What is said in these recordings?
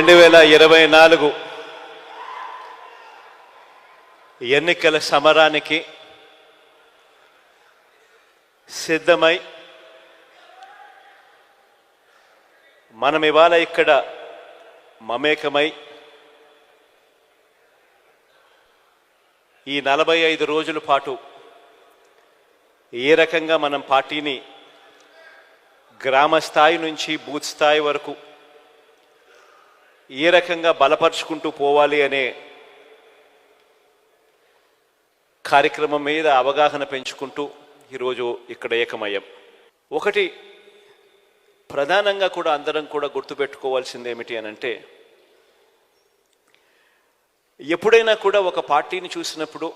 రెండు వేల ఇరవై నాలుగు ఎన్నికల సమరానికి సిద్ధమై మనం ఇవాళ ఇక్కడ మమేకమై ఈ నలభై ఐదు రోజుల పాటు ఏ రకంగా మనం పార్టీని గ్రామ స్థాయి నుంచి బూత్ స్థాయి వరకు ఏ రకంగా బలపరుచుకుంటూ పోవాలి అనే కార్యక్రమం మీద అవగాహన పెంచుకుంటూ ఈరోజు ఇక్కడ ఏకమయ్యాం. ఒకటి ప్రధానంగా కూడా అందరం కూడా గుర్తుపెట్టుకోవాల్సింది ఏమిటి అని అంటే ఎప్పుడైనా కూడా ఒక పార్టీని చూసినప్పుడు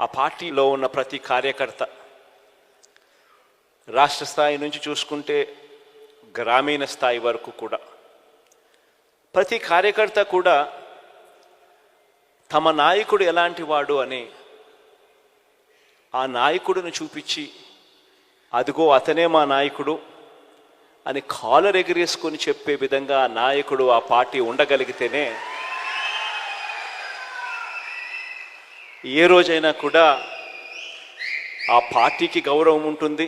ఆ పార్టీలో ఉన్న ప్రతి కార్యకర్త రాష్ట్ర స్థాయి నుంచి చూసుకుంటే గ్రామీణ స్థాయి వరకు కూడా ప్రతి కార్యకర్త కూడా తమ నాయకుడు ఎలాంటి వాడు అని ఆ నాయకుడిని చూపించి అదిగో అతనే మా నాయకుడు అని కాలర్ ఎగిరేసుకొని చెప్పే విధంగా ఆ నాయకుడు ఆ పార్టీ ఉండగలిగితేనే ఏ రోజైనా కూడా ఆ పార్టీకి గౌరవం ఉంటుంది.